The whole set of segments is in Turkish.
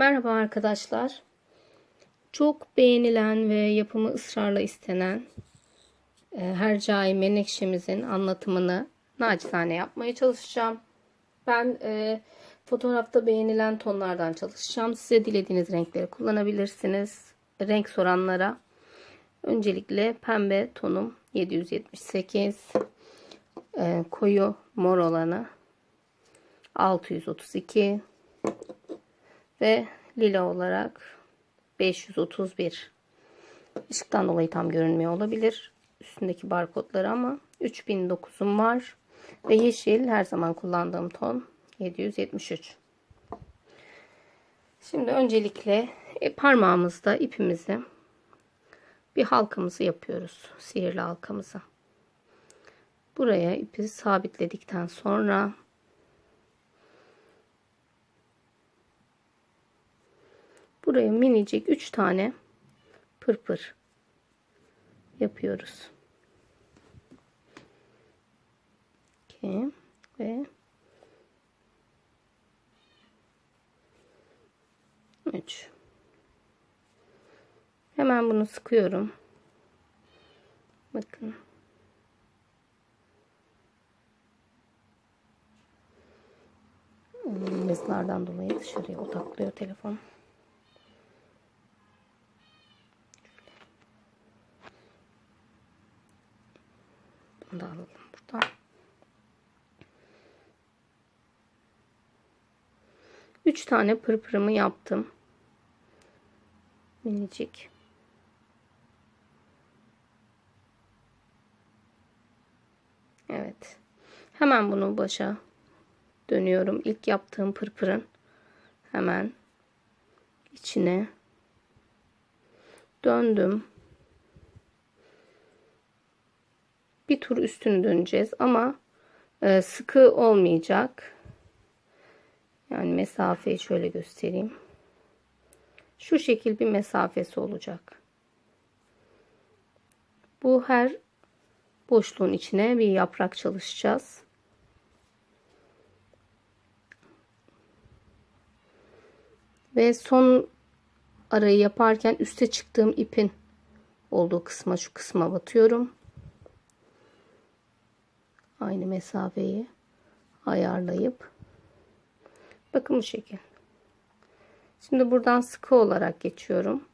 Merhaba arkadaşlar. Çok beğenilen ve yapımı ısrarla istenen e, Hercai Menekşemizin anlatımını nacizane yapmaya çalışacağım. Ben e, fotoğrafta beğenilen tonlardan çalışacağım. Size dilediğiniz renkleri kullanabilirsiniz. Renk soranlara öncelikle pembe tonum 778 e, koyu mor olanı 632 ve lila olarak 531 ışıktan dolayı tam görünmüyor olabilir üstündeki barkodları ama 3009'um var. Ve yeşil her zaman kullandığım ton 773 şimdi öncelikle e, parmağımızda ipimizi bir halkamızı yapıyoruz sihirli halkamızı. Buraya ipi sabitledikten sonra buraya minicik 3 tane pırpır yapıyoruz. 2 ve 3 Hemen bunu sıkıyorum. Bakın. Yazılardan dolayı dışarıya odaklıyor telefon. 3 tane pırpırımı yaptım. Minicik. Evet. Hemen bunu başa dönüyorum. İlk yaptığım pırpırın hemen içine döndüm. Bir tur üstünü döneceğiz ama e, sıkı olmayacak. Yani mesafeyi şöyle göstereyim. Şu şekil bir mesafesi olacak. Bu her boşluğun içine bir yaprak çalışacağız. Ve son arayı yaparken üste çıktığım ipin olduğu kısma şu kısma batıyorum aynı mesafeyi ayarlayıp bakın bu şekil. Şimdi buradan sıkı olarak geçiyorum.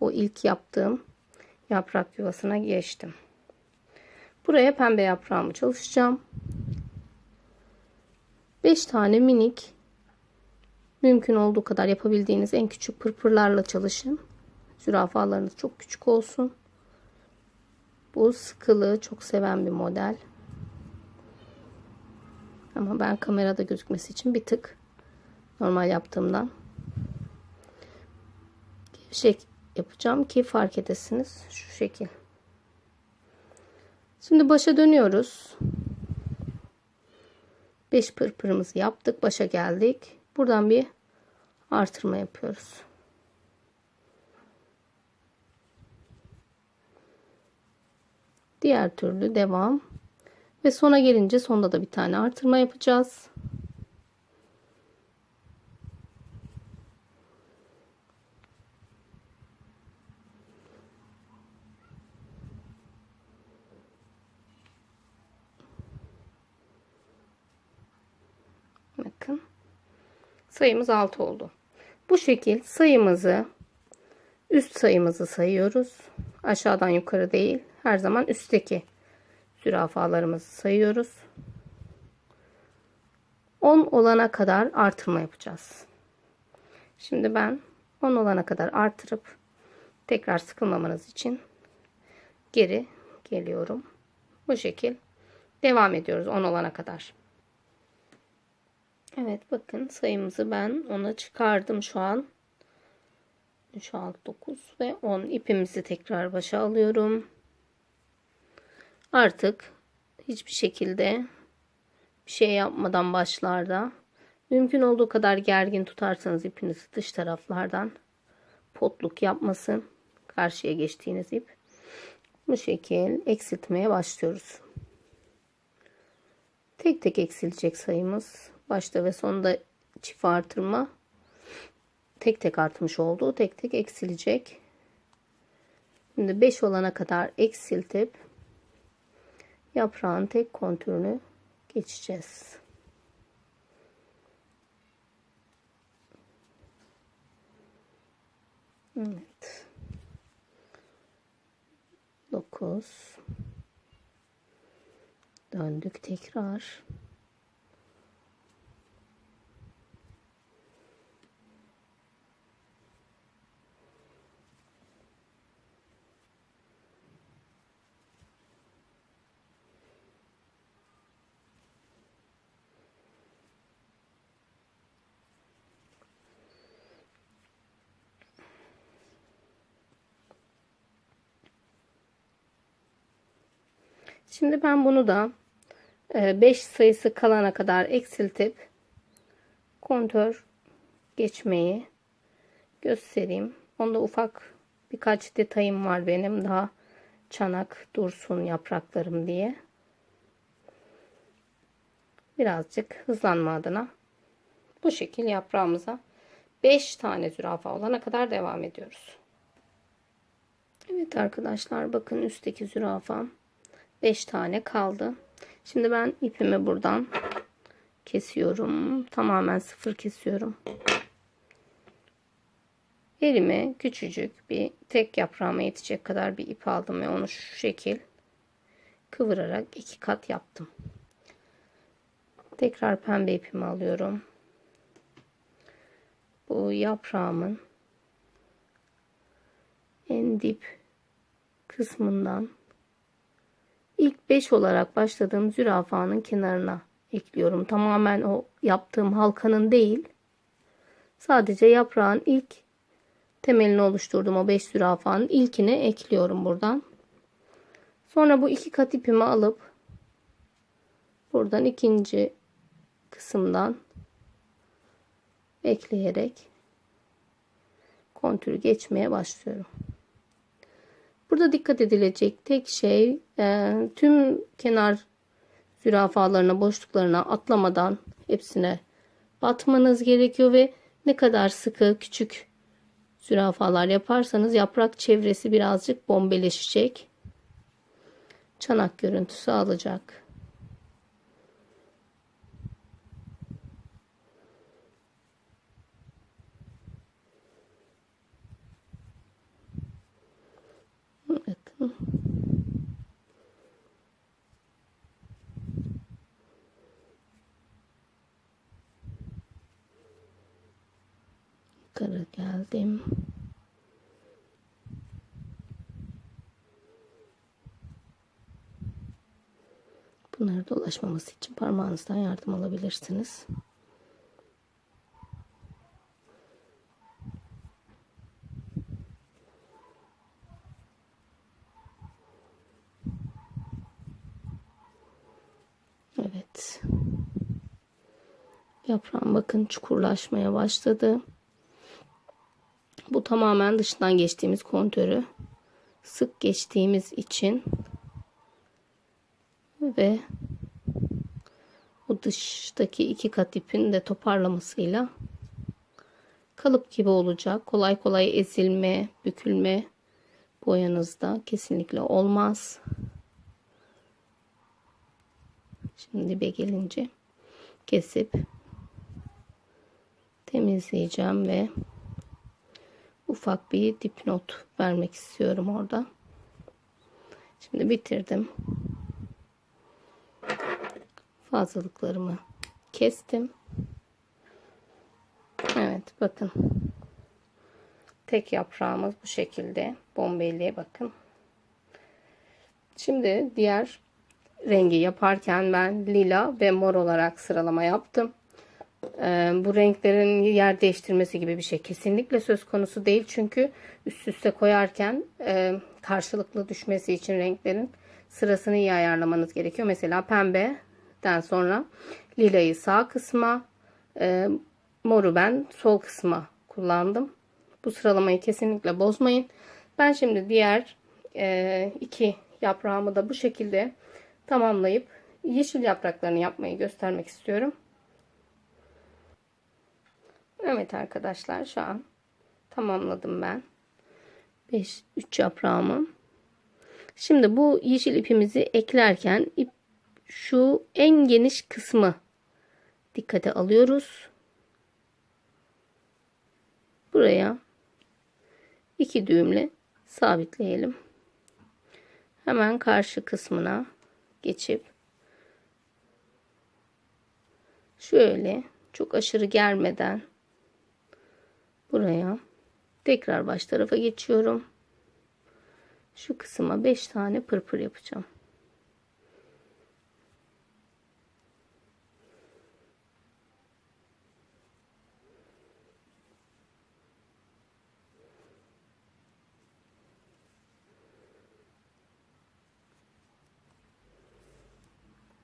O ilk yaptığım yaprak yuvasına geçtim. Buraya pembe yaprağımı çalışacağım. 5 tane minik mümkün olduğu kadar yapabildiğiniz en küçük pırpırlarla çalışın. Zürafalarınız çok küçük olsun. Bu sıkılığı çok seven bir model. Ama ben kamerada gözükmesi için bir tık normal yaptığımdan gevşek yapacağım ki fark edesiniz. Şu şekil. Şimdi başa dönüyoruz. 5 pırpırımızı yaptık. Başa geldik. Buradan bir artırma yapıyoruz. Diğer türlü devam. Ve sona gelince sonda da bir tane artırma yapacağız. Bakın. Sayımız 6 oldu. Bu şekil sayımızı üst sayımızı sayıyoruz. Aşağıdan yukarı değil. Her zaman üstteki zürafalarımızı sayıyoruz. 10 olana kadar artırma yapacağız. Şimdi ben 10 olana kadar artırıp tekrar sıkılmamanız için geri geliyorum. Bu şekil devam ediyoruz 10 olana kadar. Evet bakın sayımızı ben ona çıkardım şu an. 3, 6, 9 ve 10 ipimizi tekrar başa alıyorum. Artık hiçbir şekilde bir şey yapmadan başlarda mümkün olduğu kadar gergin tutarsanız ipinizi dış taraflardan potluk yapmasın. Karşıya geçtiğiniz ip. Bu şekil eksiltmeye başlıyoruz. Tek tek eksilecek sayımız. Başta ve sonda çift artırma. tek tek artmış oldu. Tek tek eksilecek. Şimdi 5 olana kadar eksiltip yaprağın tek kontürünü geçeceğiz. Evet. 9 Döndük tekrar. Şimdi ben bunu da 5 sayısı kalana kadar eksiltip kontör geçmeyi göstereyim. Onda ufak birkaç detayım var benim daha çanak dursun yapraklarım diye. Birazcık hızlanma adına bu şekil yaprağımıza 5 tane zürafa olana kadar devam ediyoruz. Evet arkadaşlar bakın üstteki zürafam 5 tane kaldı. Şimdi ben ipimi buradan kesiyorum. Tamamen sıfır kesiyorum. Elime küçücük bir tek yaprağıma yetecek kadar bir ip aldım ve onu şu şekil kıvırarak iki kat yaptım. Tekrar pembe ipimi alıyorum. Bu yaprağımın en dip kısmından ilk 5 olarak başladığım zürafanın kenarına ekliyorum. Tamamen o yaptığım halkanın değil. Sadece yaprağın ilk temelini oluşturduğum o 5 zürafanın ilkine ekliyorum buradan. Sonra bu iki kat ipimi alıp buradan ikinci kısımdan ekleyerek kontürü geçmeye başlıyorum. Burada dikkat edilecek tek şey e, tüm kenar zürafalarına boşluklarına atlamadan hepsine batmanız gerekiyor ve ne kadar sıkı küçük zürafalar yaparsanız yaprak çevresi birazcık bombeleşecek. Çanak görüntüsü alacak. Evet. Yukarı geldim. Bunları dolaşmaması için parmağınızdan yardım alabilirsiniz. Evet. Yaprağım bakın çukurlaşmaya başladı. Bu tamamen dışından geçtiğimiz kontörü sık geçtiğimiz için ve o dıştaki iki kat ipin de toparlamasıyla kalıp gibi olacak. Kolay kolay ezilme, bükülme boyanızda kesinlikle olmaz. Şimdi be gelince kesip temizleyeceğim ve ufak bir dipnot vermek istiyorum orada. Şimdi bitirdim. Fazlalıklarımı kestim. Evet bakın. Tek yaprağımız bu şekilde. Bombelliğe bakın. Şimdi diğer rengi yaparken ben lila ve mor olarak sıralama yaptım. Ee, bu renklerin yer değiştirmesi gibi bir şey kesinlikle söz konusu değil. Çünkü üst üste koyarken e, karşılıklı düşmesi için renklerin sırasını iyi ayarlamanız gerekiyor. Mesela pembeden sonra lilayı sağ kısma, e, moru ben sol kısma kullandım. Bu sıralamayı kesinlikle bozmayın. Ben şimdi diğer e, iki yaprağımı da bu şekilde tamamlayıp yeşil yapraklarını yapmayı göstermek istiyorum. Evet arkadaşlar şu an tamamladım ben. 5 3 yaprağımı. Şimdi bu yeşil ipimizi eklerken ip şu en geniş kısmı dikkate alıyoruz. Buraya iki düğümle sabitleyelim. Hemen karşı kısmına geçip şöyle çok aşırı germeden buraya tekrar baş tarafa geçiyorum. Şu kısma 5 tane pırpır yapacağım.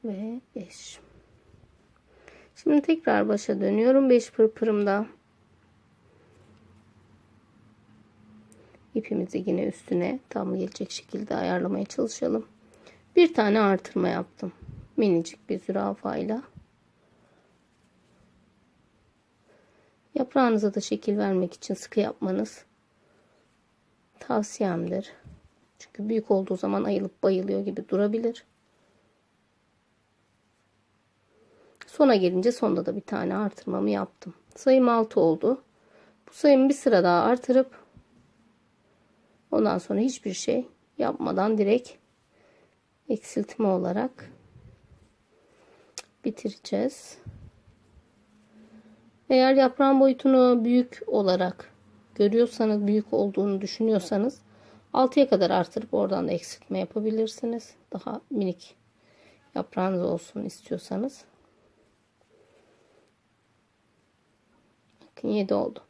ve 5. Şimdi tekrar başa dönüyorum. 5 pırpırımda. İpimizi yine üstüne tam gelecek şekilde ayarlamaya çalışalım. Bir tane artırma yaptım. Minicik bir zürafayla. Yaprağınıza da şekil vermek için sıkı yapmanız tavsiyemdir. Çünkü büyük olduğu zaman ayılıp bayılıyor gibi durabilir. Sona gelince sonda da bir tane artırmamı yaptım. Sayım 6 oldu. Bu sayımı bir sıra daha artırıp ondan sonra hiçbir şey yapmadan direkt eksiltme olarak bitireceğiz. Eğer yaprağın boyutunu büyük olarak görüyorsanız, büyük olduğunu düşünüyorsanız 6'ya kadar artırıp oradan da eksiltme yapabilirsiniz. Daha minik yaprağınız olsun istiyorsanız. Bakın 7 oldu.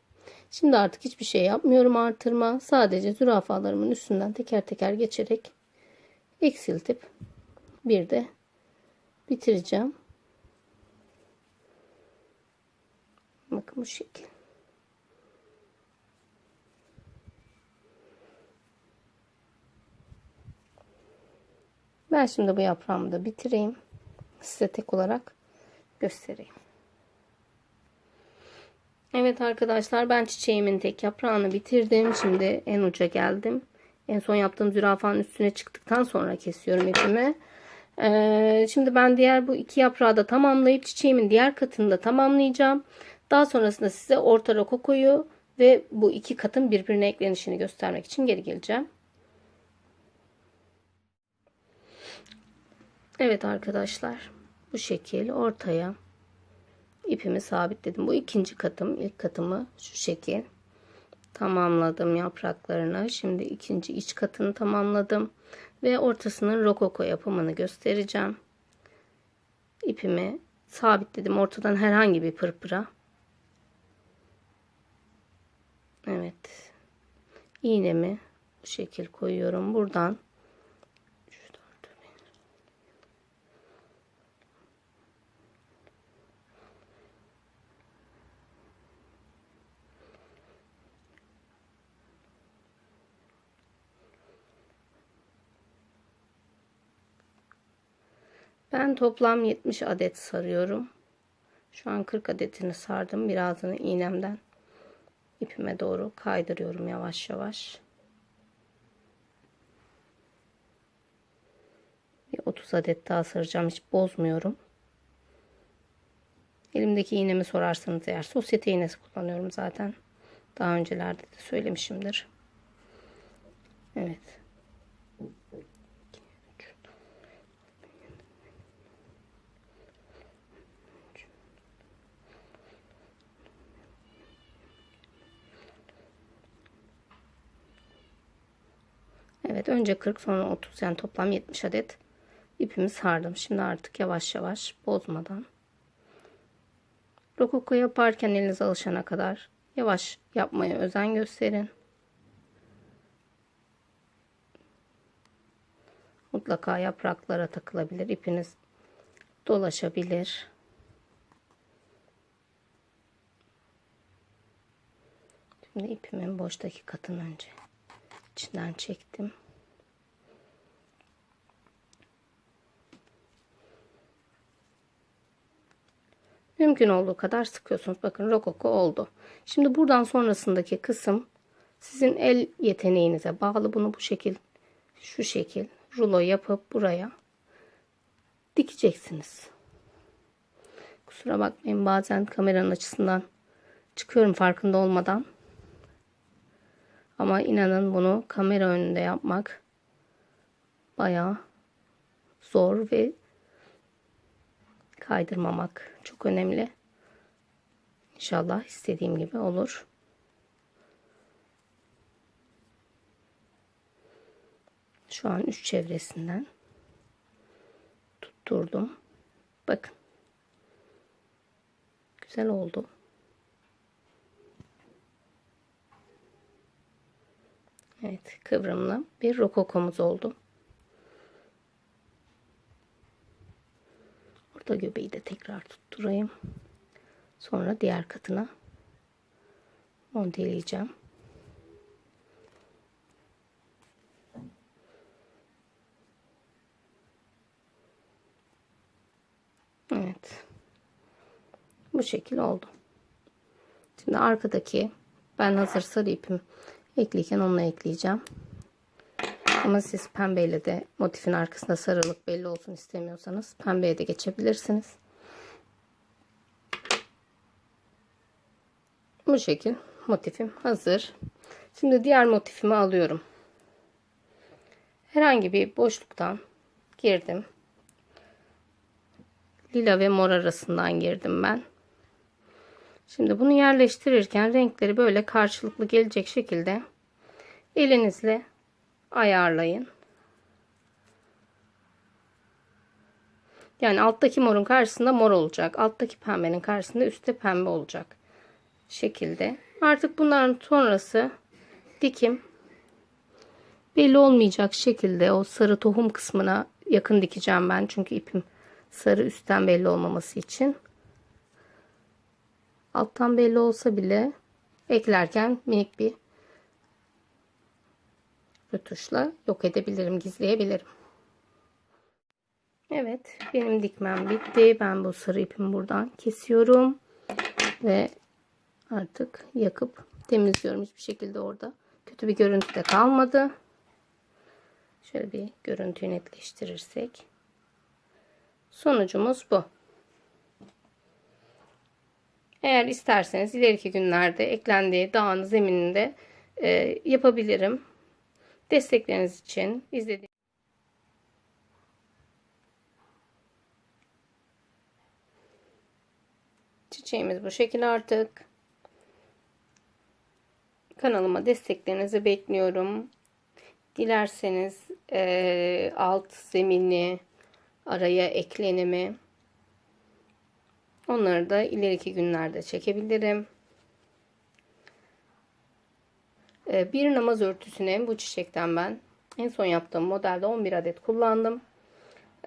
Şimdi artık hiçbir şey yapmıyorum artırma. Sadece zürafalarımın üstünden teker teker geçerek eksiltip bir de bitireceğim. Bakın bu şekil. Ben şimdi bu yaprağımı da bitireyim. Size tek olarak göstereyim. Evet arkadaşlar ben çiçeğimin tek yaprağını bitirdim. Şimdi en uca geldim. En son yaptığım zürafanın üstüne çıktıktan sonra kesiyorum ipimi. Ee, şimdi ben diğer bu iki yaprağı da tamamlayıp çiçeğimin diğer katını da tamamlayacağım. Daha sonrasında size orta rokokoyu ve bu iki katın birbirine eklenişini göstermek için geri geleceğim. Evet arkadaşlar bu şekil ortaya ipimi sabitledim. Bu ikinci katım. ilk katımı şu şekil tamamladım yapraklarını. Şimdi ikinci iç katını tamamladım. Ve ortasının rokoko yapımını göstereceğim. İpimi sabitledim. Ortadan herhangi bir pırpıra. Evet. iğnemi bu şekil koyuyorum. Buradan Ben toplam 70 adet sarıyorum. Şu an 40 adetini sardım. Birazını iğnemden ipime doğru kaydırıyorum yavaş yavaş. Bir 30 adet daha saracağım. Hiç bozmuyorum. Elimdeki iğnemi sorarsanız eğer sosyete iğnesi kullanıyorum zaten. Daha öncelerde de söylemişimdir. Evet. Evet önce 40 sonra 30 yani toplam 70 adet ipimi sardım. Şimdi artık yavaş yavaş bozmadan rokoko yaparken eliniz alışana kadar yavaş yapmaya özen gösterin. Mutlaka yapraklara takılabilir. ipiniz dolaşabilir. Şimdi ipimin boştaki katını önce içinden çektim. Mümkün olduğu kadar sıkıyorsunuz. Bakın rokoko oldu. Şimdi buradan sonrasındaki kısım sizin el yeteneğinize bağlı. Bunu bu şekil şu şekil rulo yapıp buraya dikeceksiniz. Kusura bakmayın bazen kameranın açısından çıkıyorum farkında olmadan. Ama inanın bunu kamera önünde yapmak bayağı zor ve kaydırmamak çok önemli. İnşallah istediğim gibi olur. Şu an üç çevresinden tutturdum. Bakın. Güzel oldu. Evet, kıvrımlı bir rokokomuz oldu. Orta göbeği de tekrar tutturayım. Sonra diğer katına monteleyeceğim. Evet. Bu şekil oldu. Şimdi arkadaki ben hazır sarı ipim ekleyken onunla ekleyeceğim. Ama siz pembeyle de motifin arkasında sarılık belli olsun istemiyorsanız pembeye de geçebilirsiniz. Bu şekil motifim hazır. Şimdi diğer motifimi alıyorum. Herhangi bir boşluktan girdim. Lila ve mor arasından girdim ben. Şimdi bunu yerleştirirken renkleri böyle karşılıklı gelecek şekilde elinizle ayarlayın. Yani alttaki morun karşısında mor olacak. Alttaki pembenin karşısında üstte pembe olacak. Şekilde. Artık bunların sonrası dikim belli olmayacak şekilde o sarı tohum kısmına yakın dikeceğim ben. Çünkü ipim sarı üstten belli olmaması için. Alttan belli olsa bile eklerken minik bir rötuşla yok edebilirim, gizleyebilirim. Evet, benim dikmem bitti. Ben bu sarı ipimi buradan kesiyorum ve artık yakıp temizliyorum. Hiçbir şekilde orada kötü bir görüntü de kalmadı. Şöyle bir görüntüyü netleştirirsek. Sonucumuz bu. Eğer isterseniz ileriki günlerde eklendiği dağın zemininde e, yapabilirim. Destekleriniz için izlediğiniz Çiçeğimiz bu şekil artık. Kanalıma desteklerinizi bekliyorum. Dilerseniz e, alt zemini araya eklenimi onları da ileriki günlerde çekebilirim. E, bir namaz örtüsüne bu çiçekten ben en son yaptığım modelde 11 adet kullandım.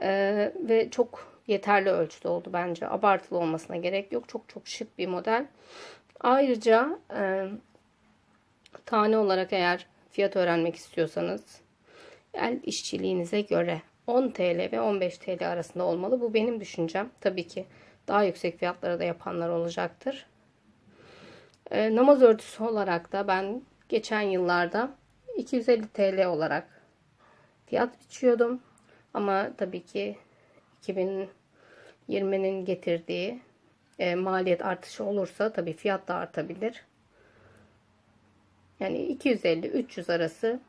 E, ve çok yeterli ölçüde oldu bence. Abartılı olmasına gerek yok. Çok çok şık bir model. Ayrıca e, tane olarak eğer fiyat öğrenmek istiyorsanız el işçiliğinize göre 10 TL ve 15 TL arasında olmalı. Bu benim düşüncem. Tabii ki daha yüksek fiyatlara da yapanlar olacaktır. E, namaz örtüsü olarak da ben geçen yıllarda 250 TL olarak fiyat biçiyordum. Ama tabii ki 2020'nin getirdiği e, maliyet artışı olursa tabii fiyat da artabilir. Yani 250-300 arası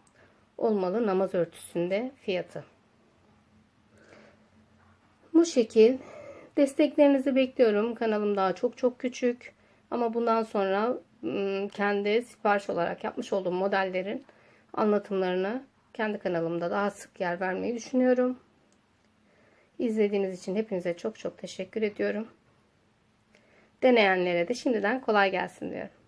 olmalı namaz örtüsünde fiyatı. Bu şekil desteklerinizi bekliyorum. Kanalım daha çok çok küçük. Ama bundan sonra kendi sipariş olarak yapmış olduğum modellerin anlatımlarını kendi kanalımda daha sık yer vermeyi düşünüyorum. İzlediğiniz için hepinize çok çok teşekkür ediyorum. Deneyenlere de şimdiden kolay gelsin diyorum.